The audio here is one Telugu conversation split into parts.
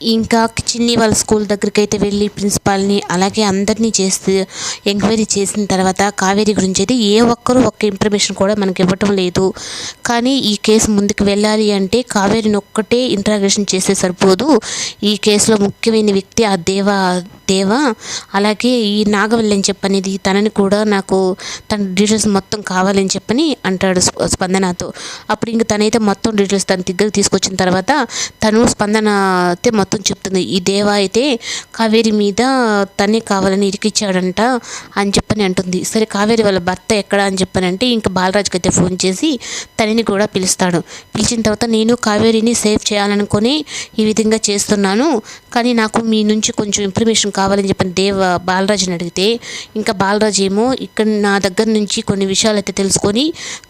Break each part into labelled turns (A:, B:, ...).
A: ఇంకా చిన్ని వాళ్ళ స్కూల్ దగ్గరికి అయితే వెళ్ళి ప్రిన్సిపాల్ని అలాగే అందరినీ చేస్తూ ఎంక్వైరీ చేసిన తర్వాత కావేరి గురించి అయితే ఏ ఒక్కరు ఒక్క ఇన్ఫర్మేషన్ కూడా మనకి ఇవ్వటం లేదు. కానీ ఈ కేసు ముందుకు వెళ్ళాలి అంటే కావేరిని ఒక్కటే ఇంట్రాగేషన్ చేస్తే సరిపోదు. ఈ కేసులో ముఖ్యమైన వ్యక్తి ఆ దేవ దేవా అలాగే ఈ నాగవల్లి అని చెప్పనేది తనని కూడా నాకు తన డీటెయిల్స్ మొత్తం కావాలని చెప్పని అంటాడు స్పందనతో. అప్పుడు ఇంక తనైతే మొత్తం డీటెయిల్స్ తన దగ్గర తీసుకొచ్చిన తర్వాత తను స్పందన అయితే మొత్తం చెప్తుంది. ఈ దేవ అయితే కావేరి మీద తనే కావాలని ఇరికిచ్చాడంట అని చెప్పని అంటుంది. సరే కావేరి వాళ్ళ భర్త ఎక్కడ అని చెప్పని అంటే ఇంకా బాలరాజుకి అయితే ఫోన్ చేసి తనని కూడా పిలుస్తాడు. పిలిచిన తర్వాత నేను కావేరిని సేవ్ చేయాలనుకొని ఈ విధంగా చేస్తున్నాను కానీ నాకు మీ నుంచి కొంచెం ఇన్ఫర్మేషన్ కావాలని చెప్పిన దేవ బాలరాజుని అడిగితే ఇంకా బాలరాజు ఏమో ఇక్కడ నా దగ్గర నుంచి కొన్ని విషయాలు అయితే తెలుసుకొని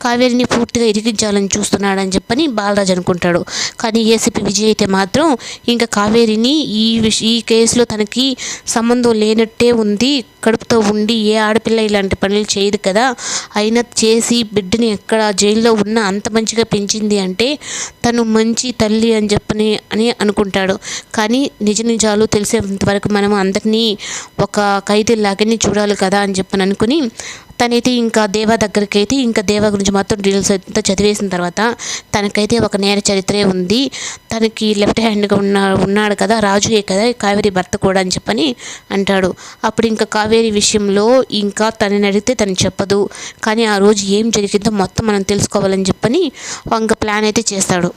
A: కావేరిని పూర్తిగా ఇరిగించాలని చూస్తున్నాడని చెప్పని బాలరాజు అనుకుంటాడు. కానీ ఏసీపీ విజయ్ అయితే మాత్రం ఇంకా కావేరిని ఈ విష ఈ కేసులో తనకి సంబంధం లేనట్టే ఉంది. కడుపుతో ఉండి ఏ ఆడపిల్ల ఇలాంటి పనులు చేయదు కదా. అయినా చేసి బిడ్డని ఎక్కడ జైల్లో ఉన్న అంత మంచిగా పెంచింది అంటే తను మంచి తల్లి అని చెప్పని అని అనుకుంటాడు. కానీ నిజ నిజాలు తెలిసేంత వరకు మనం అందరినీ ఒక ఖైదీలాగానే చూడాలి కదా అని చెప్పని అనుకుని తనైతే ఇంకా దేవ దగ్గరికి అయితే ఇంకా దేవ గురించి మొత్తం డీటెయిల్స్ అంతా చదివేసిన తర్వాత తనకైతే ఒక నేర చరిత్రే ఉంది. తనకి లెఫ్ట్ హ్యాండ్గా ఉన్న ఉన్నాడు కదా రాజుయే కదా కావేరి భర్త కూడా అని చెప్పని అంటాడు. అప్పుడు ఇంకా కావేరి విషయంలో ఇంకా తనని అడిగితే తను చెప్పదు. కానీ ఆ రోజు ఏం జరిగిందో మొత్తం మనం తెలుసుకోవాలని చెప్పని ఇంకా ప్లాన్ అయితే చేస్తాడు.